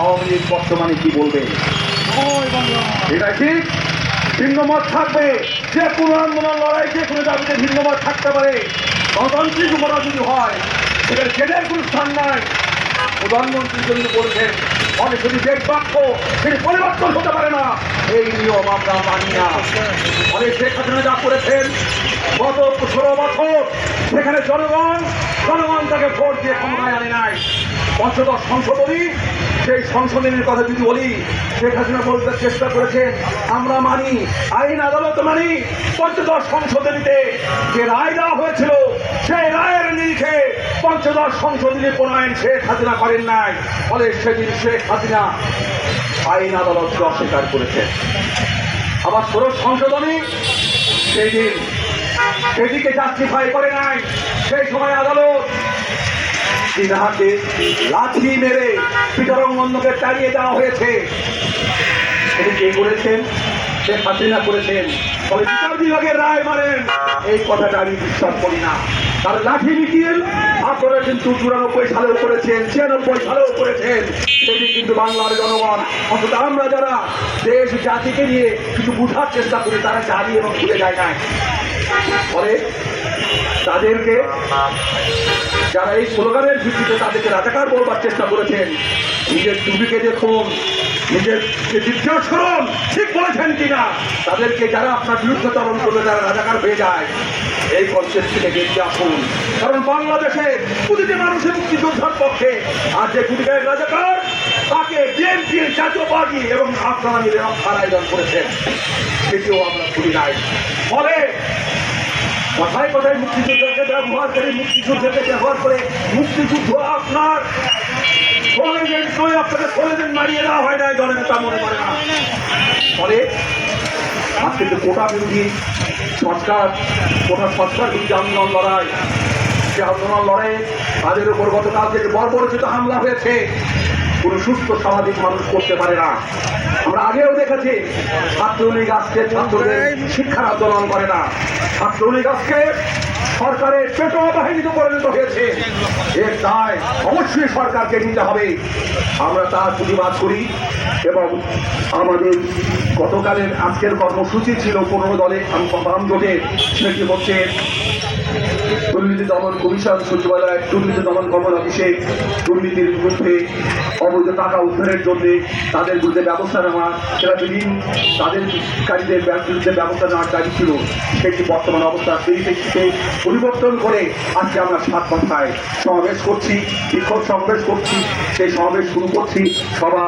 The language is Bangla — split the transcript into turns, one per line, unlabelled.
আওয়ামী লীগ বর্তমানে কি বলবে? এটা ঠিক? ভিন্নমত থাকবে। যে কোনো আন্দোলন লড়াই যে কোনো দাবিতে ভিন্নমত থাকতে পারে। গণতান্ত্রিক উপারা যদি হয় সেটার জেদের কোনো স্থান নাই। প্রধানমন্ত্রী কিন্তু বলেছেন অনেক যদি দেশ বাক্য সেটি পরিবর্তন হতে পারে না। এই নিয়ম আমরা মানি না। অনেক শেখ হাসিনা যা করেছেন গত ষোলো বছর সেখানে জনগণ জনগণ তাকে ভোট দিয়ে ক্ষমতায় আনে নাই। পঞ্চদশ সংশোধনী, সেই সংশোধনীর কথা যদি বলি, শেখ হাসিনা বলতে চেষ্টা করেছেন আমরা মানি, আইন আদালত মানি পঞ্চদশ সংশোধনীতে যে রায় দেওয়া হয়েছিল, সেই রায়ের নিরিখে পঞ্চদশ সংশোধনী প্রণয়ন শেখ হাসিনা করেন নাই। ফলে সেদিন শেখ হাসিনা আইন আদালতকে অস্বীকার করেছেন আবার ষোড়শ সংশোধনী, সেই দিন সেদিকে জাস্টিফাই করে নাই, সেই সময় আদালত হাতে লাঠি মেরে পিটারঙ্গকে তাড়িয়ে দেওয়া হয়েছে। এটি কে করেছেন? শেখ হাসিনা করেছেন। তবে বিচার বিভাগের রায় মানেন এই কথাটা আমি বিশ্বাস করি না। তার লাঠি মিটিয়েল আপনারা কিন্তু চুরানব্বই সালেও করেছেন, ছিয়ানব্বই সালেও করেছেন। সেটি কিন্তু বাংলার জনগণ, অন্তত আমরা যারা দেশ, জাতিকে নিয়ে কিছু বুঝার চেষ্টা করি, তারা জানি এবং ভুলে যায় না ফলে তাদেরকে যারা এই স্লোগানের ভিত্তিতে তাদেরকে রাজাকার বলবার চেষ্টা করেছেন, নিজের টুপিকে দেখুন নিজের দ্বিতীয় স্মরণ ঠিক বলেছেন কিনা? তাদেরকে যারা আপনার বিরুদ্ধে তরণ করবে, তারা রাজাকার হয়ে যায়। এই কনসেপ্ট থেকে বেরিয়ে আসুন। কারণ বাংলাদেশে প্রতিটি মানুষের মুক্তিযোদ্ধার পক্ষে। আর যে গুটিকায় রাজাকার, তাকে বিএনপি জাতীয় পার্টি এবং আপনারা মিলে রক্ষার আয়োজন করেছেন। সেটিও আমরা ভুলি নাই। ফলে কথায় কথায় মুক্তিযোদ্ধাকে ব্যবহার করে মুক্তিযুদ্ধকে ব্যবহার করে মুক্তিযুদ্ধ আপনার? দিন নয় আপনাকে দিন, মারিয়ে দেওয়া হয় নাই দলের নেতা মনে করে না। ফলে আজকে যে কোটা বিরোধী সংস্কার কোটা সংস্কার বিরোধী আন্দোলন লড়াই, সে আন্দোলন লড়াই তাদের উপর গতকাল থেকে বর্বরচিত হামলা হয়েছে। কোনো সুস্থ স্বাভাবিক মানুষ করতে পারে না। আমরা আগেও দেখেছি, ছাত্রলীগ আজকে ছাত্রদের শিক্ষার আন্দোলন করে না। ছাত্রলীগ আজকে সরকারের পেটোয়া বাহিনীতে পরিণত হয়েছে। এর দায় অবশ্যই সরকারকে নিতে হবে। আমরা তার প্রতিবাদ করি এবং আমাদের গতকালের আজকের কর্মসূচি ছিল পনেরো দলে বাম জোটের সেটি হচ্ছে দুর্নীতি দমন কমিশন সচিবালয় দুর্নীতি দমন কমন অফিসে দুর্নীতির বিরুদ্ধে অবৈধ টাকা উদ্ধারের জন্য তাদের বিরুদ্ধে ব্যবস্থা নেওয়া। সেটা ঋণ তাদের কারীদের বিরুদ্ধে ব্যবস্থা নেওয়ার দাবি ছিল, সেটি বর্তমান অবস্থা। সেই প্রেক্ষিতে পরিবর্তন করে আজকে আমরা সাত কথায় সমাবেশ করছি, বিক্ষোভ সমাবেশ করছি, সেই সমাবেশ শুরু করছি। সভা